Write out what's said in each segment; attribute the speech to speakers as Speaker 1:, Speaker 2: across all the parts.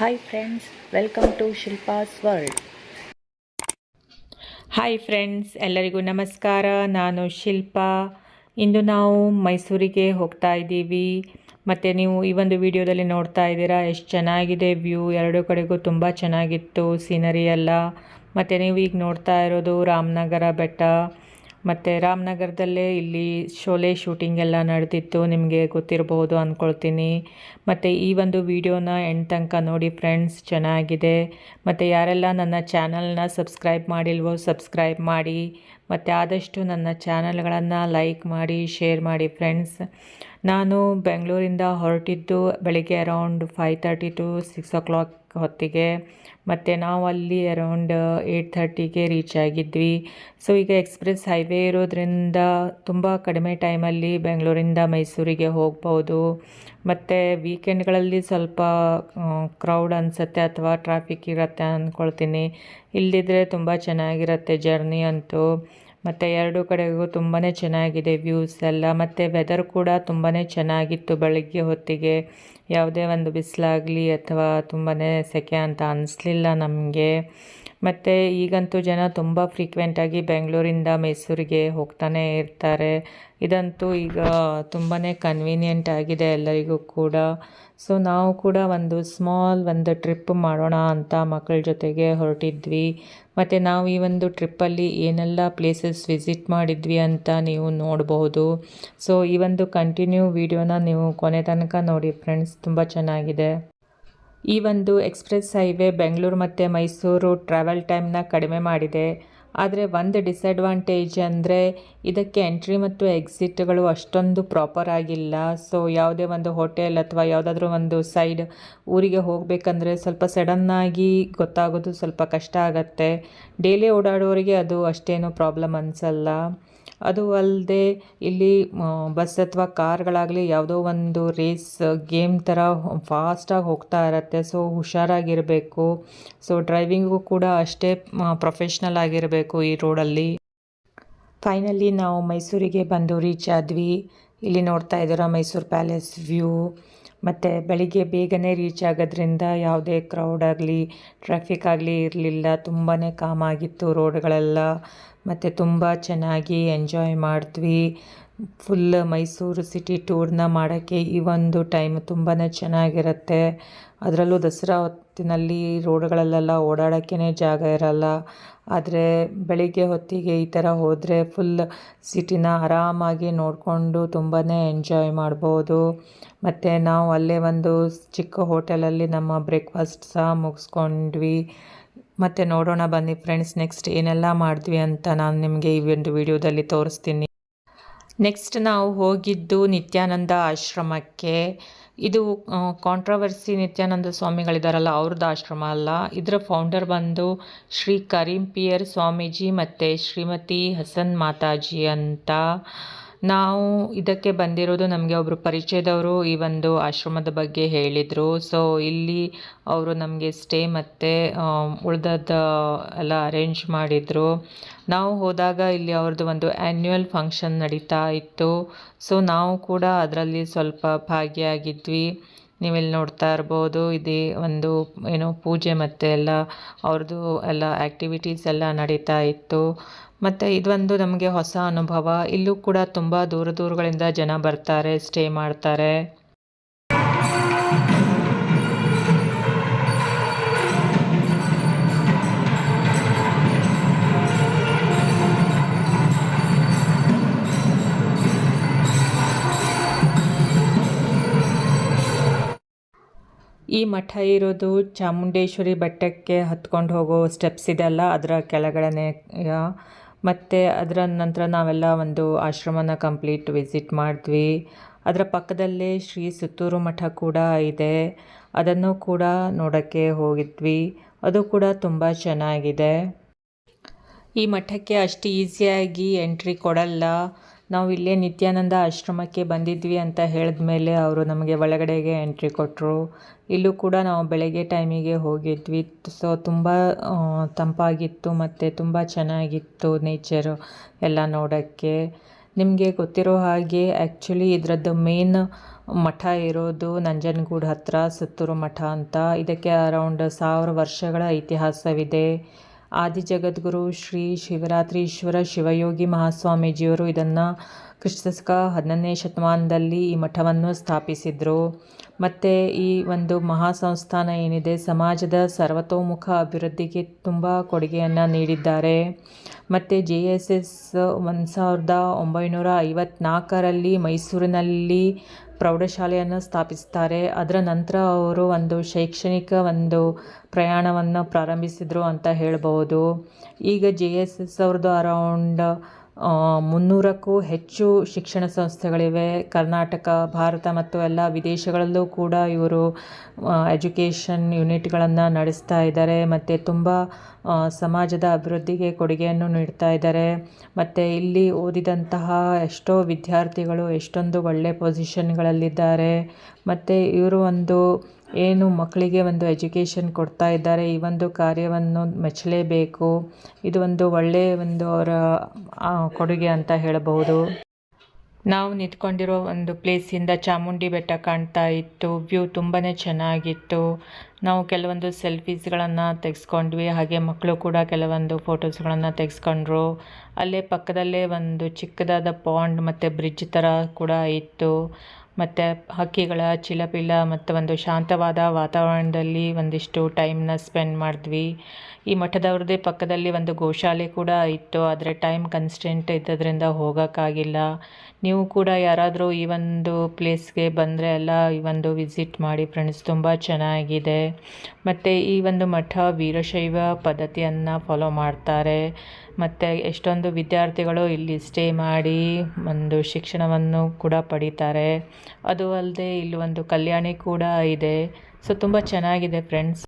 Speaker 1: Hi friends welcome to Shilpa's world
Speaker 2: hi friends ಎಲ್ಲರಿಗೂ ನಮಸ್ಕಾರ. ನಾನು ಶಿಲ್ಪಾ. ಇಂದು ನಾವು ಮೈಸೂರಿಗೆ ಹೋಗ್ತಾ ಇದ್ದೀವಿ. ಮತ್ತು ನೀವು ಈ ಒಂದು ವಿಡಿಯೋದಲ್ಲಿ ನೋಡ್ತಾ ಇದ್ದೀರಾ, ಎಷ್ಟು ಚೆನ್ನಾಗಿದೆ ವ್ಯೂ. ಎರಡೂ ಕಡೆಗೂ ತುಂಬ ಚೆನ್ನಾಗಿತ್ತು, ಸೀನರಿ ಎಲ್ಲ. ಮತ್ತು ನೀವು ಈಗ ನೋಡ್ತಾ ಇರೋದು ರಾಮನಗರ ಬೆಟ್ಟ. ಮತ್ತು ರಾಮನಗರದಲ್ಲೇ ಇಲ್ಲಿ ಶೋಲೆ ಶೂಟಿಂಗ್ ಎಲ್ಲ ನಡೆದಿತ್ತು, ನಿಮಗೆ ಗೊತ್ತಿರಬಹುದು ಅಂದ್ಕೊಳ್ತೀನಿ ಮತ್ತು ಈ ಒಂದು ವಿಡಿಯೋನ ಎಂಡ್ ತನಕ ನೋಡಿ ಫ್ರೆಂಡ್ಸ್ ಚೆನ್ನಾಗಿದೆ. ಮತ್ತು ಯಾರೆಲ್ಲ ನನ್ನ ಚಾನಲ್ನ ಸಬ್ಸ್ಕ್ರೈಬ್ ಮಾಡಿಲ್ವೋ ಸಬ್ಸ್ಕ್ರೈಬ್ ಮಾಡಿ. ಮತ್ತು ಆದಷ್ಟು ನನ್ನ ಚಾನಲ್ಗಳನ್ನು ಲೈಕ್ ಮಾಡಿ ಶೇರ್ ಮಾಡಿ ಫ್ರೆಂಡ್ಸ್ ನಾನು ಬೆಂಗಳೂರಿಂದ ಹೊರಟಿದ್ದು ಬೆಳಿಗ್ಗೆ around five thirty to six o'clock ಹೊತ್ತಿಗೆ. ಮತ್ತು ನಾವು ಅಲ್ಲಿ ಅರೌಂಡ್ ಏಯ್ಟ್ ಥರ್ಟಿಗೆ ರೀಚ್ ಆಗಿದ್ವಿ. ಸೊ ಈಗ ಎಕ್ಸ್ಪ್ರೆಸ್ ಹೈವೇ ಇರೋದ್ರಿಂದ ತುಂಬ ಕಡಿಮೆ ಟೈಮಲ್ಲಿ ಬೆಂಗಳೂರಿಂದ ಮೈಸೂರಿಗೆ ಹೋಗ್ಬೋದು. ಮತ್ತು ವೀಕೆಂಡ್ಗಳಲ್ಲಿ ಸ್ವಲ್ಪ ಕ್ರೌಡ್ ಅನಿಸುತ್ತೆ ಅಥವಾ ಟ್ರಾಫಿಕ್ ಇರುತ್ತೆ ಅಂದ್ಕೊಳ್ತೀನಿ ಇಲ್ಲದಿದ್ದರೆ ತುಂಬ ಚೆನ್ನಾಗಿರುತ್ತೆ ಜರ್ನಿ ಅಂತೂ. ಮತ್ತು ಎರಡು ಕಡೆಗೂ ತುಂಬಾ ಚೆನ್ನಾಗಿದೆ ವ್ಯೂಸ್ ಎಲ್ಲ. ಮತ್ತು ವೆದರ್ ಕೂಡ ತುಂಬಾ ಚೆನ್ನಾಗಿತ್ತು ಬೆಳಗ್ಗೆ ಹೊತ್ತಿಗೆ. ಯಾವುದೇ ಒಂದು ಬಿಸಿಲಾಗಲಿ ಅಥವಾ ತುಂಬಾ ಸೆಕೆ ಅಂತ ಅನ್ನಿಸ್ಲಿಲ್ಲ ನಮಗೆ. ಮತ್ತು ಈಗಂತೂ ಜನ ತುಂಬ ಫ್ರೀಕ್ವೆಂಟಾಗಿ ಬೆಂಗಳೂರಿಂದ ಮೈಸೂರಿಗೆ ಹೋಗ್ತಾನೆ ಇರ್ತಾರೆ. ಇದಂತೂ ಈಗ ತುಂಬಾ ಕನ್ವೀನಿಯೆಂಟ್ ಆಗಿದೆ ಎಲ್ಲರಿಗೂ ಕೂಡ. ಸೊ ನಾವು ಕೂಡ ಒಂದು ಸ್ಮಾಲ್ ಒಂದು ಟ್ರಿಪ್ ಮಾಡೋಣ ಅಂತ ಮಕ್ಕಳ ಜೊತೆಗೆ ಹೊರಟಿದ್ವಿ. ಮತ್ತು ನಾವು ಈ ಒಂದು ಟ್ರಿಪ್ಪಲ್ಲಿ ಏನೆಲ್ಲ ಪ್ಲೇಸಸ್ ವಿಸಿಟ್ ಮಾಡಿದ್ವಿ ಅಂತ ನೀವು ನೋಡಬಹುದು ಸೊ ಈ ಒಂದು ಕಂಟಿನ್ಯೂ ವಿಡಿಯೋನ ನೀವು ಕೊನೆ ತನಕ ನೋಡಿ ಫ್ರೆಂಡ್ಸ್ ತುಂಬ ಚೆನ್ನಾಗಿದೆ. ಈ ಒಂದು ಎಕ್ಸ್ಪ್ರೆಸ್ ಹೈವೇ ಬೆಂಗಳೂರು ಮತ್ತು ಮೈಸೂರು ಟ್ರಾವೆಲ್ ಟೈಮ್ನ ಕಡಿಮೆ ಮಾಡಿದೆ. ಆದರೆ ಒಂದು ಡಿಸ್ಅಡ್ವಾಂಟೇಜ್ ಅಂದರೆ ಇದಕ್ಕೆ ಎಂಟ್ರಿ ಮತ್ತು ಎಕ್ಸಿಟ್ಗಳು ಅಷ್ಟೊಂದು ಪ್ರಾಪರ್ ಆಗಿಲ್ಲ. ಸೊ ಯಾವುದೇ ಒಂದು ಹೋಟೆಲ್ ಅಥವಾ ಯಾವುದಾದ್ರೂ ಒಂದು ಸೈಡ್ ಊರಿಗೆ ಹೋಗಬೇಕಂದ್ರೆ ಸ್ವಲ್ಪ ಸಡನ್ನಾಗಿ ಗೊತ್ತಾಗೋದು ಸ್ವಲ್ಪ ಕಷ್ಟ ಆಗುತ್ತೆ. ಡೈಲಿ ಓಡಾಡೋರಿಗೆ ಅದು ಅಷ್ಟೇನೂ ಪ್ರಾಬ್ಲಮ್ ಅನಿಸಲ್ಲ. ಅದು ಅಲ್ಲದೆ ಇಲ್ಲಿ ಬಸ್ ಅಥವಾ ಕಾರ್ಗಳಾಗಲಿ ಯಾವುದೋ ಒಂದು ರೇಸ್ ಗೇಮ್ ಥರ ಫಾಸ್ಟಾಗಿ ಹೋಗ್ತಾ ಇರತ್ತೆ. ಸೊ ಹುಷಾರಾಗಿರಬೇಕು. ಸೊ ಡ್ರೈವಿಂಗು ಕೂಡ ಅಷ್ಟೇ ಪ್ರೊಫೆಷ್ನಲ್ ಆಗಿರಬೇಕು ಈ ರೋಡಲ್ಲಿ ಫೈನಲಿ ನಾವು ಮೈಸೂರಿಗೆ ಬಂದು ರೀಚ್ ಆದ್ವಿ. ಇಲ್ಲಿ ನೋಡ್ತಾ ಇದ್ದೀರಾ ಮೈಸೂರು ಪ್ಯಾಲೇಸ್ ವ್ಯೂ ಮತ್ತು ಬೆಳಿಗ್ಗೆ ಬೇಗನೆ ರೀಚ್ ಆಗೋದ್ರಿಂದ ಯಾವುದೇ ಕ್ರೌಡ್ ಆಗಲಿ ಟ್ರಾಫಿಕ್ ಆಗಲಿ ಇರಲಿಲ್ಲ. ತುಂಬಾ ಕಾಮಾಗಿತ್ತು ರೋಡ್ಗಳೆಲ್ಲ ಮತ್ತು ತುಂಬ ಚೆನ್ನಾಗಿ ಎಂಜಾಯ್ ಮಾಡಿದ್ವಿ. ಫುಲ್ ಮೈಸೂರು ಸಿಟಿ ಟೂರ್ನ ಮಾಡೋಕ್ಕೆ ಈ ಒಂದು ಟೈಮ್ ತುಂಬಾ ಚೆನ್ನಾಗಿರುತ್ತೆ. ಅದರಲ್ಲೂ ದಸರಾ ಹೊತ್ತಿನಲ್ಲಿ ರೋಡ್ಗಳಲ್ಲೆಲ್ಲ ಓಡಾಡೋಕ್ಕೇ ಜಾಗ ಇರಲ್ಲ. ಆದರೆ ಬೆಳಿಗ್ಗೆ ಹೊತ್ತಿಗೆ ಈ ಥರ ಹೋದರೆ ಫುಲ್ ಸಿಟಿನ ಆರಾಮಾಗಿ ನೋಡಿಕೊಂಡು ತುಂಬಾ ಎಂಜಾಯ್ ಮಾಡ್ಬೋದು. ಮತ್ತು ನಾವು ಅಲ್ಲೇ ಒಂದು ಚಿಕ್ಕ ಹೋಟೆಲಲ್ಲಿ ನಮ್ಮ ಬ್ರೇಕ್ಫಾಸ್ಟ್ ಸಹ ಮುಗಿಸ್ಕೊಂಡ್ವಿ. ಮತ್ತು ನೋಡೋಣ ಬನ್ನಿ ಫ್ರೆಂಡ್ಸ್ ನೆಕ್ಸ್ಟ್ ಏನೆಲ್ಲ ಮಾಡಿದ್ವಿ ಅಂತ ನಾನು ನಿಮಗೆ ಈ ಒಂದು ವಿಡಿಯೋದಲ್ಲಿ ತೋರಿಸ್ತೀನಿ. ನೆಕ್ಸ್ಟ್ ನಾವು ಹೋಗಿದ್ದು ನಿತ್ಯಾನಂದ ಆಶ್ರಮಕ್ಕೆ. ಇದು ಕಾಂಟ್ರವರ್ಸಿ ನಿತ್ಯಾನಂದ ಸ್ವಾಮಿಗಳಿದ್ದಾರಲ್ಲ ಅವ್ರದ್ದು ಆಶ್ರಮ ಅಲ್ಲ. ಇದರ ಫೌಂಡರ್ ಬಂದು ಶ್ರೀ ಕರೀಂ ಪಿಯರ್ ಸ್ವಾಮೀಜಿ ಮತ್ತು ಶ್ರೀಮತಿ ಹಸನ್ ಮಾತಾಜಿ ಅಂತ ನಾವು ಇದಕ್ಕೆ ಬಂದಿರೋದು ನಮಗೆ ಒಬ್ಬರು ಪರಿಚಯದವರು ಈ ಒಂದು ಆಶ್ರಮದ ಬಗ್ಗೆ ಹೇಳಿದರು. ಸೊ ಇಲ್ಲಿ ಅವರು ನಮಗೆ ಸ್ಟೇ ಮತ್ತು ಉಳ್ದದ್ದು ಎಲ್ಲ ಅರೇಂಜ್ ಮಾಡಿದರು. ನಾವು ಹೋದಾಗ ಇಲ್ಲಿ ಅವ್ರದ್ದು ಒಂದು ಆ್ಯನ್ಯುವಲ್ ಫಂಕ್ಷನ್ ನಡೀತಾ ಇತ್ತು. ಸೊ ನಾವು ಕೂಡ ಅದರಲ್ಲಿ ಸ್ವಲ್ಪ ಭಾಗಿಯಾಗಿದ್ವಿ. ನೀವಿಲ್ಲಿ ನೋಡ್ತಾ ಇರ್ಬೋದು, ಇದು ಒಂದು ಏನು ಪೂಜೆ ಮತ್ತು ಎಲ್ಲ ಅವ್ರದ್ದು ಎಲ್ಲ ಆ್ಯಕ್ಟಿವಿಟೀಸ್ ಎಲ್ಲ ನಡೀತಾ ಇತ್ತು. ಮತ್ತು ಇದೊಂದು ನಮಗೆ ಹೊಸ ಅನುಭವ. ಇಲ್ಲೂ ಕೂಡ ತುಂಬ ದೂರ ದೂರಗಳಿಂದ ಜನ ಬರ್ತಾರೆ ಸ್ಟೇ ಮಾಡ್ತಾರೆ. ಈ ಮಠ ಇರೋದು ಚಾಮುಂಡೇಶ್ವರಿ ಬೆಟ್ಟಕ್ಕೆ ಹತ್ಕೊಂಡು ಹೋಗೋ ಸ್ಟೆಪ್ಸ್ ಇದೆಯಲ್ಲ ಅದರ ಕೆಳಗಡೆ ಮತ್ತು ಅದರ ನಂತರ ನಾವೆಲ್ಲ ಒಂದು ಆಶ್ರಮನ ಕಂಪ್ಲೀಟ್ ವಿಸಿಟ್ ಮಾಡಿದ್ವಿ. ಅದರ ಪಕ್ಕದಲ್ಲೇ ಶ್ರೀ ಸುತ್ತೂರು ಮಠ ಕೂಡ ಇದೆ. ಅದನ್ನು ಕೂಡ ನೋಡೋಕ್ಕೆ ಹೋಗಿದ್ವಿ. ಅದು ಕೂಡ ತುಂಬ ಚೆನ್ನಾಗಿದೆ. ಈ ಮಠಕ್ಕೆ ಅಷ್ಟು ಈಸಿಯಾಗಿ ಎಂಟ್ರಿ ಕೊಡಲ್ಲ. ನಾವು ಇಲ್ಲೇ ನಿತ್ಯಾನಂದ ಆಶ್ರಮಕ್ಕೆ ಬಂದಿದ್ವಿ ಅಂತ ಹೇಳಿದ ಮೇಲೆ ಅವರು ನಮಗೆ ಒಳಗಡೆಗೆ ಎಂಟ್ರಿ ಕೊಟ್ಟರು ಇಲ್ಲೂ ಕೂಡ ನಾವು ಬೆಳಗ್ಗೆ ಟೈಮಿಗೆ ಹೋಗಿದ್ವಿ. ಸೊ, ತುಂಬ ತಂಪಾಗಿತ್ತು ಮತ್ತು ತುಂಬ ಚೆನ್ನಾಗಿತ್ತು ನೇಚರು ಎಲ್ಲ ನೋಡೋಕ್ಕೆ. ನಿಮಗೆ ಗೊತ್ತಿರೋ ಹಾಗೆ ಆ್ಯಕ್ಚುಲಿ ಇದರದ್ದು ಮೇನ್ ಮಠ ಇರೋದು ನಂಜನಗೂಡು ಹತ್ತಿರ ಸುತ್ತೂರು ಮಠ ಅಂತ. ಇದಕ್ಕೆ ಅರೌಂಡ್ ಸಾವಿರ ವರ್ಷಗಳ ಇತಿಹಾಸವಿದೆ. ಆದಿ ಜಗದ್ಗುರು ಶ್ರೀ ಶಿವರಾತ್ರೀಶ್ವರ ಶಿವಯೋಗಿ ಮಹಾಸ್ವಾಮೀಜಿಯವರು ಇದನ್ನು ಕ್ರಿಸ್ತಕ ಹನ್ನೊಂದನೇ ಶತಮಾನದಲ್ಲಿ ಈ ಮಠವನ್ನು ಸ್ಥಾಪಿಸಿದರು. ಮತ್ತು ಈ ಒಂದು ಮಹಾಸಂಸ್ಥಾನ ಏನಿದೆ, ಸಮಾಜದ ಸರ್ವತೋಮುಖ ಅಭಿವೃದ್ಧಿಗೆ ತುಂಬ ಕೊಡುಗೆಯನ್ನು ನೀಡಿದ್ದಾರೆ. ಮತ್ತು ಜೆ ಎಸ್ ಎಸ್ ಒಂದು ಸಾವಿರದ ಒಂಬೈನೂರ ಐವತ್ನಾಲ್ಕರಲ್ಲಿ ಮೈಸೂರಿನಲ್ಲಿ ಪ್ರೌಢಶಾಲೆಯನ್ನು ಸ್ಥಾಪಿಸ್ತಾರೆ. ಅದರ ನಂತರ ಅವರು ಒಂದು ಶೈಕ್ಷಣಿಕ ಒಂದು ಪ್ರಯಾಣವನ್ನು ಪ್ರಾರಂಭಿಸಿದರು ಅಂತ ಹೇಳ್ಬೋದು ಈಗ ಜೆ ಎಸ್ ಎಸ್ ಅವ್ರದ್ದು ಅರೌಂಡ್ ಮುನ್ನೂರಕ್ಕೂ ಹೆಚ್ಚು ಶಿಕ್ಷಣ ಸಂಸ್ಥೆಗಳಿವೆ. ಕರ್ನಾಟಕ, ಭಾರತ ಮತ್ತು ಎಲ್ಲ ವಿದೇಶಗಳಲ್ಲೂ ಕೂಡ ಇವರು ಎಜುಕೇಷನ್ ಯೂನಿಟ್ಗಳನ್ನು ನಡೆಸ್ತಾ ಇದ್ದಾರೆ. ಮತ್ತು ತುಂಬ ಸಮಾಜದ ಅಭಿವೃದ್ಧಿಗೆ ಕೊಡುಗೆಯನ್ನು ನೀಡ್ತಾ ಇದ್ದಾರೆ. ಮತ್ತು ಇಲ್ಲಿ ಓದಿದಂತಹ ಎಷ್ಟೋ ವಿದ್ಯಾರ್ಥಿಗಳು ಎಷ್ಟೊಂದು ಒಳ್ಳೆಯ ಪೊಸಿಷನ್ಗಳಲ್ಲಿದ್ದಾರೆ ಮತ್ತು ಇವರು ಒಂದು ಏನು ಮಕ್ಕಳಿಗೆ ಒಂದು ಎಜುಕೇಷನ್ ಕೊಡ್ತಾ ಇದ್ದಾರೆ, ಈ ಒಂದು ಕಾರ್ಯವನ್ನು ಮೆಚ್ಚಲೇಬೇಕು. ಇದು ಒಂದು ಒಳ್ಳೆಯ ಒಂದು ಅವರ ಕೊಡುಗೆ ಅಂತ ಹೇಳಬಹುದು. ನಾವು ನಿಂತ್ಕೊಂಡಿರೋ ಒಂದು ಪ್ಲೇಸಿಂದ ಚಾಮುಂಡಿ ಬೆಟ್ಟ ಕಾಣ್ತಾ ಇತ್ತು. ವ್ಯೂ ತುಂಬಾ ಚೆನ್ನಾಗಿತ್ತು. ನಾವು ಕೆಲವೊಂದು ಸೆಲ್ಫೀಸ್ಗಳನ್ನು ತೆಗೆಸ್ಕೊಂಡ್ವಿ, ಹಾಗೆ ಮಕ್ಕಳು ಕೂಡ ಕೆಲವೊಂದು ಫೋಟೋಸ್ಗಳನ್ನು ತೆಗೆಸ್ಕೊಂಡ್ರು. ಅಲ್ಲೇ ಪಕ್ಕದಲ್ಲೇ ಒಂದು ಚಿಕ್ಕದಾದ ಪಾಂಡ್ ಮತ್ತು ಬ್ರಿಡ್ಜ್ ಥರ ಕೂಡ ಇತ್ತು. ಮತ್ತು ಹಕ್ಕಿಗಳ ಚಿಲಪಿಲ ಮತ್ತು ಒಂದು ಶಾಂತವಾದ ವಾತಾವರಣದಲ್ಲಿ ಒಂದಿಷ್ಟು ಟೈಮ್ನ ಸ್ಪೆಂಡ್ ಮಾಡಿದ್ವಿ. ಈ ಮಠದವ್ರದ್ದೇ ಪಕ್ಕದಲ್ಲಿ ಒಂದು ಗೋಶಾಲೆ ಕೂಡ ಇತ್ತು, ಆದರೆ ಟೈಮ್ ಕನ್ಸ್ಟೆಂಟ್ ಇದ್ದದ್ರಿಂದ ಹೋಗೋಕ್ಕಾಗಿಲ್ಲ. ನೀವು ಕೂಡ ಯಾರಾದರೂ ಈ ಒಂದು ಪ್ಲೇಸ್ಗೆ ಬಂದರೆ ಎಲ್ಲ ಈ ಒಂದು ವಿಸಿಟ್ ಮಾಡಿ, ಫ್ರೆಂಡ್ಸ್, ತುಂಬ ಚೆನ್ನಾಗಿದೆ. ಮತ್ತು ಈ ಒಂದು ಮಠ ವೀರಶೈವ ಪದ್ಧತಿಯನ್ನು ಫಾಲೋ ಮಾಡ್ತಾರೆ. ಮತ್ತು ಎಷ್ಟೊಂದು ವಿದ್ಯಾರ್ಥಿಗಳು ಇಲ್ಲಿ ಸ್ಟೇ ಮಾಡಿ ಒಂದು ಶಿಕ್ಷಣವನ್ನು ಕೂಡ ಪಡೀತಾರೆ. ಅದು ಅಲ್ಲದೆ ಇಲ್ಲಿ ಒಂದು ಕಲ್ಯಾಣಿ ಕೂಡ ಇದೆ. ಸೊ ತುಂಬ ಚೆನ್ನಾಗಿದೆ ಫ್ರೆಂಡ್ಸ್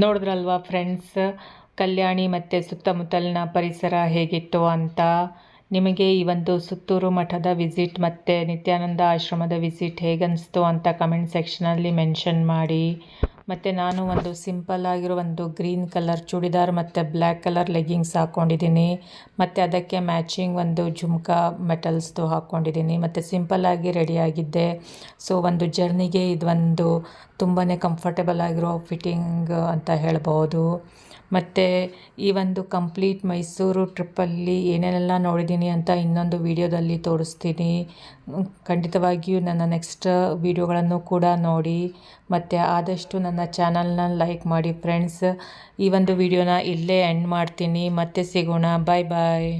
Speaker 2: ನೋಡಿದ್ರಲ್ವಾ ಫ್ರೆಂಡ್ಸ್ ಕಲ್ಯಾಣಿ ಮತ್ತು ಸುತ್ತಮುತ್ತಲಿನ ಪರಿಸರ ಹೇಗಿತ್ತು ಅಂತ ನಿಮಗೆ ಈ ಒಂದು ಸುತ್ತೂರು ಮಠದ ವಿಸಿಟ್ ಮತ್ತು ನಿತ್ಯಾನಂದ ಆಶ್ರಮದ ವಿಸಿಟ್ ಹೇಗನ್ನಿಸ್ತು ಅಂತ ಕಮೆಂಟ್ ಸೆಕ್ಷನಲ್ಲಿ ಮೆನ್ಷನ್ ಮಾಡಿ. ಮತ್ತು ನಾನು ಒಂದು ಸಿಂಪಲ್ ಆಗಿರೋ ಒಂದು ಗ್ರೀನ್ ಕಲರ್ ಚೂಡಿದಾರ್ ಮತ್ತು ಬ್ಲ್ಯಾಕ್ ಕಲರ್ ಲೆಗ್ಗಿಂಗ್ಸ್ ಹಾಕ್ಕೊಂಡಿದ್ದೀನಿ ಮತ್ತು ಅದಕ್ಕೆ ಮ್ಯಾಚಿಂಗ್ ಒಂದು ಜುಮ್ಕಾ ಮೆಟಲ್ಸ್ದು ಹಾಕ್ಕೊಂಡಿದ್ದೀನಿ ಮತ್ತು ಸಿಂಪಲ್ಲಾಗಿ ರೆಡಿಯಾಗಿದ್ದೆ ಸೊ ಒಂದು ಜರ್ನಿಗೆ ಇದೊಂದು ತುಂಬಾ ಕಂಫರ್ಟೇಬಲ್ ಆಗಿರೋ ಫಿಟ್ಟಿಂಗ್ ಅಂತ ಹೇಳ್ಬೋದು ಮತ್ತು ಈ ಒಂದು ಕಂಪ್ಲೀಟ್ ಮೈಸೂರು ಟ್ರಿಪ್ಪಲ್ಲಿ ಏನೇನೆಲ್ಲ ನೋಡಿದ್ದೀನಿ ಅಂತ ಇನ್ನೊಂದು ವೀಡಿಯೋದಲ್ಲಿ ತೋರಿಸ್ತೀನಿ. ಖಂಡಿತವಾಗಿಯೂ ನನ್ನ ನೆಕ್ಸ್ಟ್ ವೀಡಿಯೋಗಳನ್ನು ಕೂಡ ನೋಡಿ. ಮತ್ತು ಆದಷ್ಟು ನನ್ನ ಚಾನಲ್ನ ಲೈಕ್ ಮಾಡಿ ಫ್ರೆಂಡ್ಸ್ ಈ ಒಂದು ವಿಡಿಯೋನ ಇಲ್ಲೇ ಎಂಡ್ ಮಾಡ್ತೀನಿ. ಮತ್ತೆ ಸಿಗೋಣ. ಬಾಯ್ ಬಾಯ್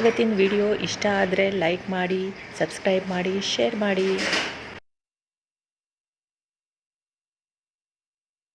Speaker 1: ಇವತ್ತಿನ ವಿಡಿಯೋ ಇಷ್ಟ ಆದರೆ ಲೈಕ್ ಮಾಡಿ ಸಬ್ಸ್ಕ್ರೈಬ್ ಮಾಡಿ ಶೇರ್ ಮಾಡಿ.